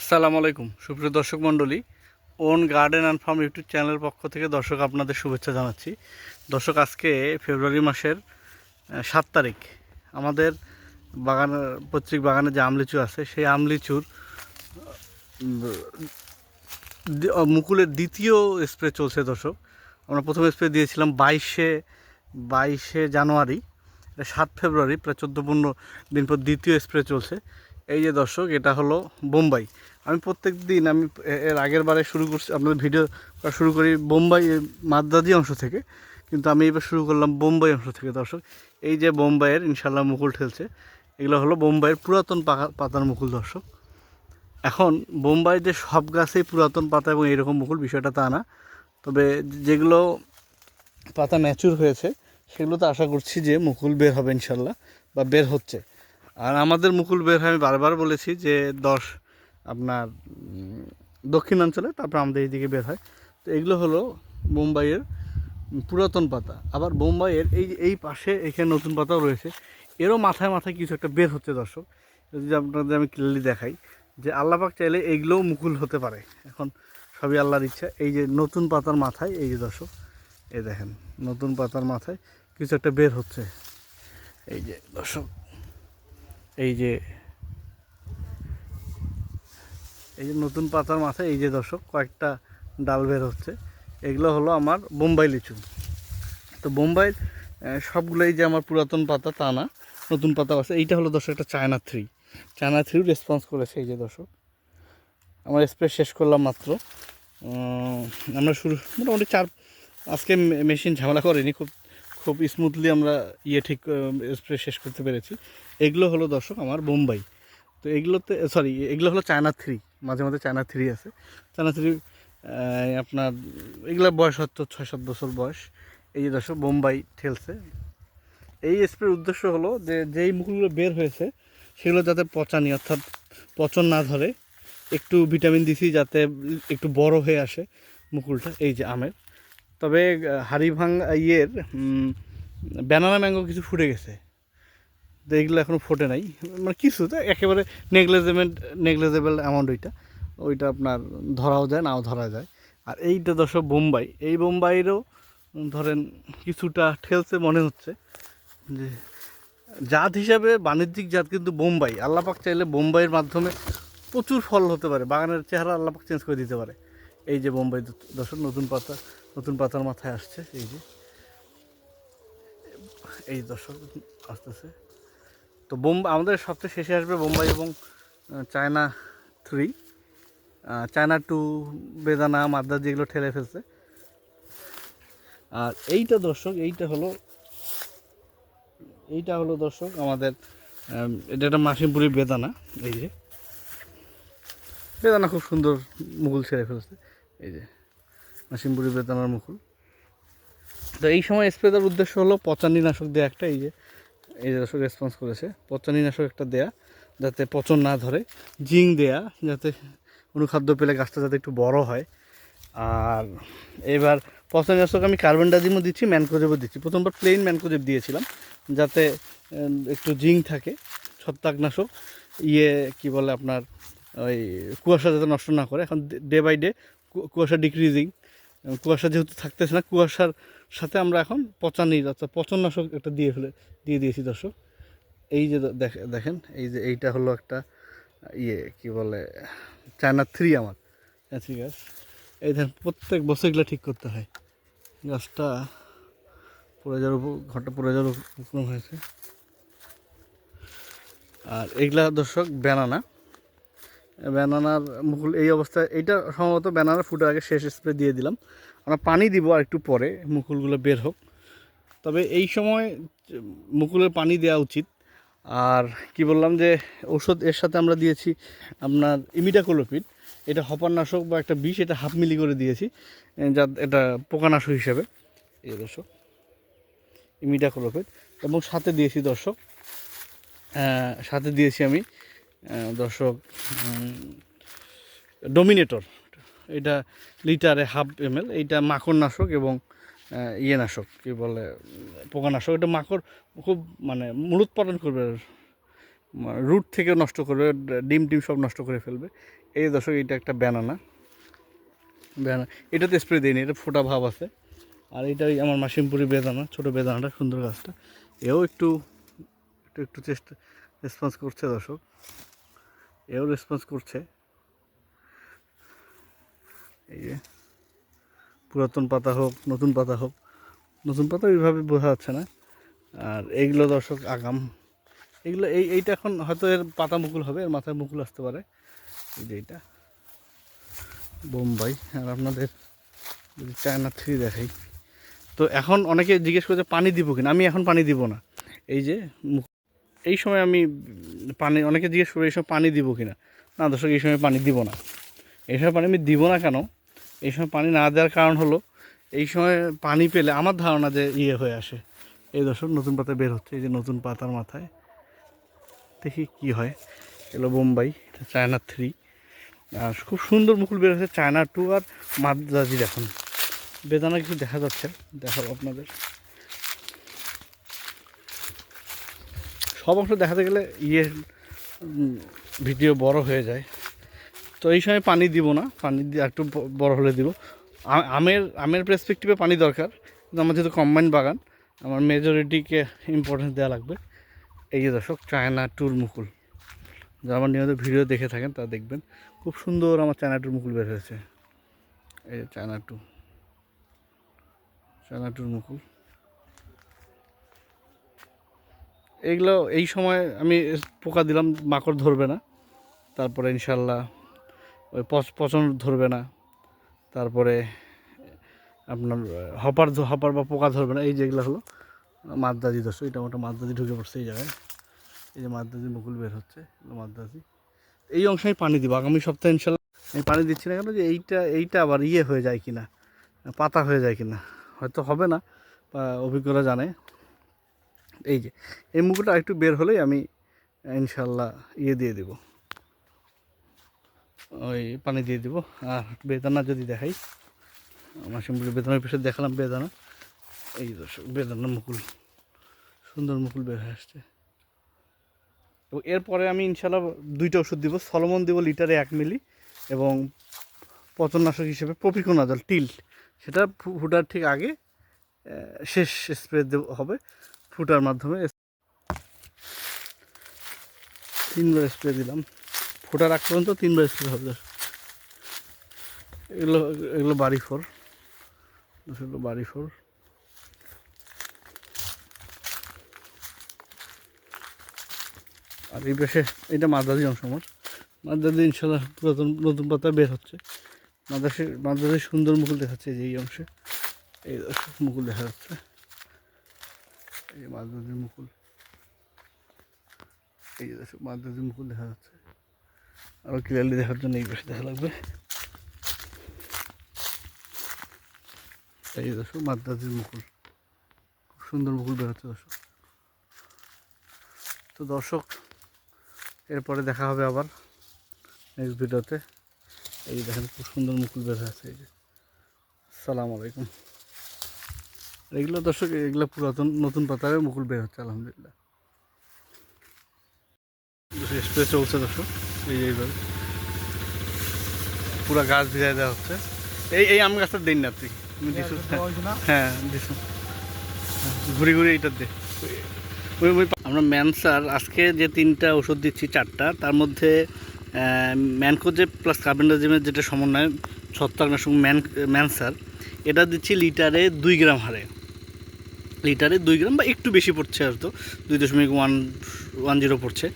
আসসালামু আলাইকুম, সুপ্রিয় দর্শক মণ্ডলী, Own Garden and Farm YouTube চ্যানেলের পক্ষ থেকে দর্শক আপনাদের শুভেচ্ছা জানাচ্ছি। দর্শক, আজকে ফেব্রুয়ারি মাসের সাত তারিখ। আমাদের বাগানের পৈতৃক বাগানে যে আমলিচু আছে, সেই আমলিচুর মুকুলের দ্বিতীয় স্প্রে চলছে দর্শক। আমরা প্রথম স্প্রে দিয়েছিলাম বাইশে বাইশে জানুয়ারি সাত ফেব্রুয়ারি, প্রায় চোদ্দ পনেরো দিন পর দ্বিতীয় স্প্রে চলছে। এই যে দর্শক, এটা হলো বোম্বাই। আমি প্রত্যেক দিন আমি এর আগের বারে শুরু করছি, আপনাদের ভিডিও শুরু করি বোম্বাই মাদ্রাজি অংশ থেকে। কিন্তু আমি এবার শুরু করলাম বোম্বাই অংশ থেকে, দর্শক। এই যে বোম্বাইয়ের ইনশাল্লাহ মুকুল ঠেলছে, এগুলো হলো বোম্বাইয়ের পুরাতন পাকা- পাতার মুকুল, দর্শক। এখন বোম্বাই যে সব গাছেই পুরাতন পাতা এবং এরকম মুকুল, বিষয়টা তা না। তবে যেগুলো পাতা ম্যাচুর হয়েছে সেগুলো তো আশা করছি যে মুকুল বের হবে ইনশাল্লাহ বা বের হচ্ছে। আর আমাদের মুকুল বের হয়, আমি বারবার বলেছি যে দশ আপনার দক্ষিণাঞ্চলে, তারপর আমাদের এইদিকে বের হয়। তো এগুলো হলো বোম্বাইয়ের পুরাতন পাতা। আবার বোম্বাইয়ের এই এই পাশে এখানে নতুন পাতাও রয়েছে। এরও মাথায় মাথায় কিছু একটা বের হচ্ছে, দর্শক। যদি আপনাদের আমি ক্লিয়ারলি দেখাই যে আল্লাপাক চাইলে এইগুলোও মুকুল হতে পারে। এখন সবই আল্লাহর ইচ্ছা। এই যে নতুন পাতার মাথায়, এই যে দর্শক, এই দেখেন, নতুন পাতার মাথায় কিছু একটা বের হচ্ছে। এই যে দর্শক এই যে এই যে নতুন পাতার মাথায় এই যে দর্শক কয়েকটা ডাল বের হচ্ছে। এগুলো হলো আমার বোম্বাই লিচু। তো বোম্বাইয়ের আহ, সবগুলোই যে আমার পুরাতন পাতা তা না নতুন পাতা আছে। এইটা হলো দর্শক একটা China three. China three response করেছে এই যে দর্শক। আমার স্প্রে শেষ করলাম মাত্র। আমরা শুরু মোটামুটি চার আজকে মেশিন ঝামেলা করেনি খুব খুব স্মুথলি আমরা ইয়ে ঠিক স্প্রে শেষ করতে পেরেছি। এগুলো হলো দর্শক আমার বোম্বাই। তো এগুলোতে সরি এগুলো হলো চায়না থ্রি মাঝে মাঝে চায়না থ্রি আছে। চায়না থ্রি আপনার এগুলোর বয়স হয়তো ছয় সাত বছর বয়স। এই যে দর্শক, বোম্বাই ঠেলছে। এই স্প্রের উদ্দেশ্য হলো যে, যেই মুখগুলো বের হয়েছে, সেগুলো যাতে পচানি অর্থাৎ পচন না ধরে। একটু ভিটামিন দিছি যাতে একটু বড় হয়ে আসে মুকুলটা, এই যে আমের। তবে হাড়িভাং ইয়ের ব্যানানা ম্যাঙ্গো কিছু ফুটে গেছে। তো এইগুলো এখনও ফোটে নাই। মানে কিছু তো, একেবারে নেগলেজেমেন্ট নেগলেজেবল অ্যামাউন্ট ওইটা। ওইটা আপনার ধরাও যায়, নাও ধরা যায়। আর এইটা দর্শক বোম্বাই। এই বোম্বাইয়েরও ধরেন কিছুটা ঠেলছে মনে হচ্ছে যে, জাত হিসাবে বাণিজ্যিক জাত কিন্তু বোম্বাই। আল্লাপাক চাইলে বোম্বাইয়ের মাধ্যমে প্রচুর ফল হতে পারে। বাগানের চেহারা আল্লাপাক চেঞ্জ করে দিতে পারে। এই যে বোম্বাই দর্শক, নতুন পাতা নতুন পাতার মাথায় আসছে, এই যে। এই দর্শক আসতেছে। তো বোম্বাই আমাদের সবচেয়ে শেষে আসবে বোম্বাই এবং চায়না থ্রি চায়না টু বেদানা, মাদ্রাজ যেগুলো ঠেলে ফেলছে। আর এইটা দর্শক, এইটা হলো এইটা হলো দর্শক আমাদের এটা একটা মাসিমপুরি বেদানা, এই যে। বেদানা খুব সুন্দর মুকুল ছেড়ে ফেলছে, এই যে। মাসিমপুরি বেদানার মুকুল। তো এই সময় স্প্রে দেওয়ার উদ্দেশ্য হলো পচানি নাশক দেওয়া একটা, এই যে এই যে দর্শক রেসপন্স করেছে। পচানিনাশক একটা দেয়া, যাতে পচন না ধরে। জিং দেয়া, যাতে অনুখাদ্য পেলে গাছটা যাতে একটু বড় হয়। আর এবার পচানিনাশক আমি কার্বন ডাজিমও দিচ্ছি, ম্যানকোজেবও দিচ্ছি। প্রথমবার প্লেন ম্যানকোজেব দিয়েছিলাম, যাতে একটু জিং থাকে, ছত্রাকনাশক। ইয়ে কি বলে আপনার, ওই কুয়াশা যাতে নষ্ট না করে। এখন ডে বাই ডে কুয়াশা ডিক্রিজিং কুয়াশা যেহেতু থাকতেছে না, কুয়াশার সাথে আমরা এখন পচানির অর্থাৎ পচননাশক একটা দিয়ে ফেলে দিয়ে দিয়েছি দর্শক। এই যে দেখেন, এই যে এইটা হলো একটা ইয়ে কি বলে, চায়না থ্রি আমার। থ্রি গাছ। এই দেখেন, প্রত্যেক বছর এগুলো ঠিক করতে হয়। গাছটা পড়ে যাওয়ার ঘরটা পড়ে যাওয়ার উপক্রম হয়েছে। আর এগুলা দর্শক ব্যানানা ব্যানানার মুকুল, এই অবস্থায়, এইটা সম্ভবত ব্যানানা ফুটার আগে শেষ স্প্রে দিয়ে দিলাম। আমরা পানি দিব আর একটু পরে, মুকুলগুলো বের হোক। তবে এই সময় মুকুলের পানি দেওয়া উচিত। আর কি বললাম যে ওষুধ এর সাথে আমরা দিয়েছি আপনার ইমিডাকোলোপিড এটা হপারনাশক বা একটা বিষ, এটা হাফ মিলি করে দিয়েছি যা, এটা পোকানাশক হিসাবে। এই দর্শক ইমিডাকোলোপিড এবং সাথে দিয়েছি দর্শক সাথে দিয়েছি আমি দর্শক ডোমিনেটর এটা লিটারে হাফ এম এল এইটা মাকড় নাশক এবং ইয়ে নাশক কী বলে, পোকানাশক। এটা মাকড় খুব মানে মূল উৎপাদন করবে, রুট থেকে নষ্ট করবে, ডিম টিম সব নষ্ট করে ফেলবে। এই দর্শক এটা একটা ব্যানানা। ব্যানানা এটাতে স্প্রে দিইনি এটা ফোটা ভাব আছে। আর এটাই আমার মাসিমপুরি বেদানা, ছোটো বেদানাটা, সুন্দর গাছটা। এও একটু একটু একটু চেষ্টা রেসপন্স করছে দর্শক। এও রেসপন্স করছে। এই যে, পুরাতন পাতা হোক, নতুন পাতা হোক, নতুন পাতা ওইভাবে বোঝা যাচ্ছে না। আর এইগুলো দর্শক আগাম। এগুলো, এই, এইটা এখন হয়তো এর পাতা মুকুল হবে, এর মাথায় মুকুল আসতে পারে। এই যে এইটা। বোম্বাই, আর আপনাদের যদি চায়না থ্রি দেখাই। তো এখন অনেকে জিজ্ঞেস করছে, পানি দিব কিনা? আমি এখন পানি দিব না। এই যে এই সময় আমি পানি, অনেকে জিজ্ঞেস করে এই সময় পানি দিব কিনা? না দর্শক, এই সময় পানি দিব না। এই সময় পানি আমি দিব না কেন? এই সময় পানি না দেওয়ার কারণ হলো, এই সময় পানি পেলে আমার ধারণা যে ইয়ে হয়ে আসে। এই দর্শক, নতুন পাতা বের হচ্ছে, এই যে নতুন পাতার মাথায়। দেখি কি হয়। এলো বোম্বাই চায়না থ্রি। আর খুব সুন্দর মুকুল বের হচ্ছে চায়না টু আর মাদ্রাজির এখন। বেদানা কিছু দেখা যাচ্ছে, দেখাবো আপনাদের। সব অংশ দেখাতে গেলে ইয়ে ভিডিও বড় হয়ে যায়। তো এই সময় পানি দিব না, পানি একটু বড় হলে দিব। আমের আমের পার্সপেক্টিভে পানি দরকার, কিন্তু আমার যেহেতু কম্বাইন বাগান, আমার মেজরিটিকে ইম্পর্টেন্স দেওয়া লাগবে। এই যে দর্শক চায়না টুর মুকুল যারা আমার নিয়মিত ভিডিও দেখে থাকেন তা দেখবেন, খুব সুন্দর আমার চায়না টুর মুকুল বের হয়েছে। এই যে চায়না টু চায়না টুর মুকুল এইগুলো, এই সময় আমি পোকা দিলাম, মাকড় ধরবে না। তারপরে ইনশাল্লাহ ওই পচ, পচন ধরবে না। তারপরে আপনার, হপার হপার বা পোকা ধরবে না। এই যেগুলো হলো, মাদ্রাজি দশ এটা মোটা মাদ্রাজি ঢুকে পড়ছে এই জায়গায়। এই যে মাদ্রাজি মুকুল বের হচ্ছে, এগুলো মাদ্রাজি। এই অংশে আমি পানি দিব। আগামী সপ্তাহে ইনশাল্লাহ আমি পানি দিচ্ছি না কেন যে এইটা এইটা আবার ইয়ে হয়ে যায় কিনা, পাতা হয়ে যায় কিনা। হয়তো হবে না, বা অভিজ্ঞতা জানে। এই যে, এই মুকুলটা একটু বের হলেই আমি ইনশাল্লাহ ইয়ে দিয়ে দেব। ওই পানি দিয়ে দেবো। আর বেদানা যদি দেখাই মাসিমপুরি বেদানার পিছনে দেখালাম বেদানা। এই দর্শক বেদানা মুকুল, সুন্দর মুকুল বের হয়ে আসছে। এবং এরপরে আমি ইনশাল্লাহ দুইটা ওষুধ দিব। সলমন দিব লিটারে এক মিলি এবং পচননাশক হিসেবে পপিকোনাজল টিল। সেটা ফুটার ঠিক আগে শেষ স্প্রে দেব, হবে। ফুটার মাধ্যমে তিনবার স্প্রে দিলাম। ফোটার আগ পর্যন্ত তিনবার স্প্রে হবে। এগুলো এগুলো বাড়ি ফোর। এগুলো বাড়ি ফোর। আর এই পাশে এটা মাদ্রাজি অংশ আমার। মাদ্রাজি ইনশাল্লাহ পুরাতন নতুন পাতা বের হচ্ছে। মাদ্রাসে মাদ্রাজি সুন্দর মুকুল দেখাচ্ছে যে এই অংশে। এই মুকুল দেখা যাচ্ছে। এই মাদ্রাজির মুকুল। এই যে দর্শক মাদ্রাজির মুকুল দেখা যাচ্ছে। আরও ক্লিয়ারলি দেখার জন্য এই পাশে দেখা লাগবে। এই দর্শক মাদ্রাজির মুকুল। খুব সুন্দর মুকুল বেরোচ্ছে দর্শক। তো দর্শক, এরপরে দেখা হবে আবার নেক্সট ভিডিওতে এই দেখেন, খুব সুন্দর মুকুল বের হয়েছে, এই যে। আসসালামু আলাইকুম। এগুলো দর্শক এগুলো পুরাতন নতুন পাতারে মুকুল বের হচ্ছে আলহামদুলিল্লাহ। স্প্রে চলছে দর্শক এই এইভাবে। পুরা গাছ ভিজাই দেওয়া হচ্ছে। এই এই আম গাছটা দিন না তুই দিছু। হ্যাঁ দিছু। হ্যাঁ, ঘুরে ঘুরে এইটার দে। আমরা ম্যানসার আজকে যে তিনটা ওষুধ দিচ্ছি চারটা তার মধ্যে ম্যানকোজে প্লাস কার্বেন্ডাজিমের যেটা সমন্বয় ছত্রাকনাশক ম্যান ম্যানসার এটা দিচ্ছি লিটারে দুই গ্রাম হারে। লিটারে দুই গ্রাম বা একটু বেশি পড়ছে হয়তো দুই দশমিক ওয়ান ওয়ান জিরো পড়ছে।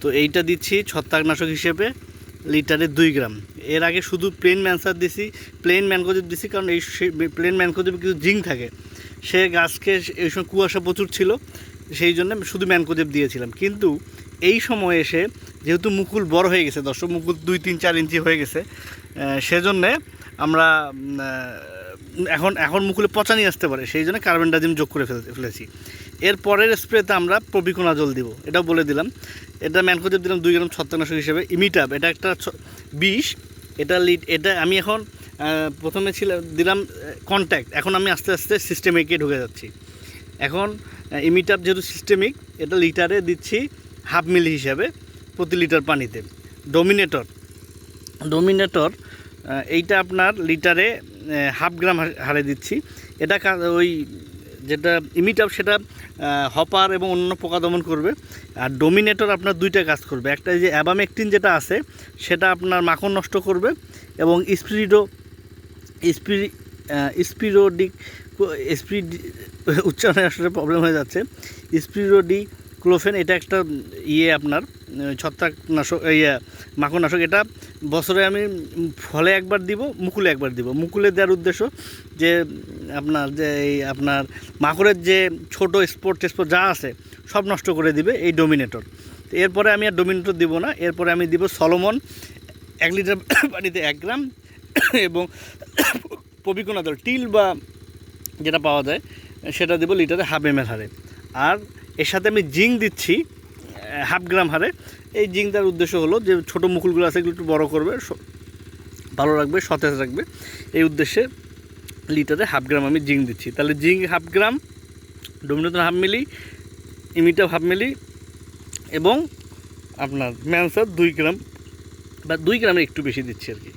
তো এইটা দিচ্ছি ছত্রাকনাশক হিসেবে লিটারে দুই গ্রাম। এর আগে শুধু প্লেন ম্যানসার দিছি প্লেন ম্যানকোজেব দিছি, কারণ এই প্লেন ম্যানকোজেবে কিছু জিঙ্ক থাকে। সে গাছকে এই সময় কুয়াশা প্রচুর ছিল, সেই জন্য শুধু ম্যানকোজেব দিয়েছিলাম। কিন্তু এই সময় এসে যেহেতু মুকুল বড় হয়ে গেছে, দর্শক, মুকুল দুই, তিন, চার ইঞ্চি হয়ে গেছে সেজন্যে আমরা এখন এখন মুকুলে পচা নিয়ে আসতে পারে, সেই জন্য কার্বন ডাইজিম যোগ করে ফেলে, ফেলেছি। এর পরের স্প্রেতে আমরা প্রবিকোনাজল দিব, এটাও বলে দিলাম। এটা ম্যানকোজেব দিলাম দুই গ্রাম ছত্রাকনাশক হিসেবে ইমিটাপ এটা একটা বিষ, এটা লিড, এটা আমি এখন প্রথমে ছিল, দিলাম কন্ট্যাক্ট এখন আমি আস্তে আস্তে সিস্টেমিকে ঢুকে যাচ্ছি। এখন ইমিটাপ যেহেতু সিস্টেমিক এটা লিটারে দিচ্ছি হাফ মিলি হিসাবে প্রতি লিটার পানিতে। ডোমিনেটর ডোমিনেটর এইটা আপনার লিটারে হাফ গ্রাম হারে- দিচ্ছি। এটা ওই যেটা ইমিটাপ সেটা হপার এবং অন্য পোকা দমন করবে। আর ডোমিনেটর আপনার দুইটা কাজ করবে। একটা যে অ্যাবামেকটিন যেটা আছে, সেটা আপনার মাখন নষ্ট করবে এবং স্পিরিডো স্পিরি স্পিরোডিক, স্পিড, উচ্চারণে আসলে প্রবলেম হয়ে যাচ্ছে। স্পিরোডি ক্লোফেন এটা একটা ইয়ে আপনার। ছত্রাকনাশক ইয়ে মাখনাশক এটা বছরে আমি ফলে একবার দিব, মুকুলে একবার দিব। মুকুলে দেওয়ার উদ্দেশ্য যে, আপনার যে, এই আপনার মাকড়ের যে ছোট স্পোর্ট টেস্পোর্ট যা আছে, সব নষ্ট করে দিবে এই ডোমিনেটর। এরপরে আমি আর ডোমিনেটর দিব না, এরপরে আমি দিব সলোমন, এক লিটার পানিতে এক গ্রাম এবং পবিকোনাদল, টিল বা যেটা পাওয়া যায়, সেটা দেবো লিটারে হাফ এম হারে। আর এর সাথে আমি জিঙ্ক দিচ্ছি হাফ গ্রাম হারে। এই জিঙ্ক দেওয়ার উদ্দেশ্য হলো যে ছোট মুকুলগুলো আছে, এগুলো একটু বড় করবে ভালো রাখবে, সতেজ রাখবে। এই উদ্দেশ্যে লিটারে হাফ গ্রাম আমি জিঙ্ক দিচ্ছি। তাহলে জিঙ্ক হাফ গ্রাম ডোমিনোতন হাফ মিলি, ইমিটা হাফ মিলি, এবং আপনার ম্যানসার দুই গ্রাম বা দুই গ্রামের একটু বেশি দিচ্ছি আর কি।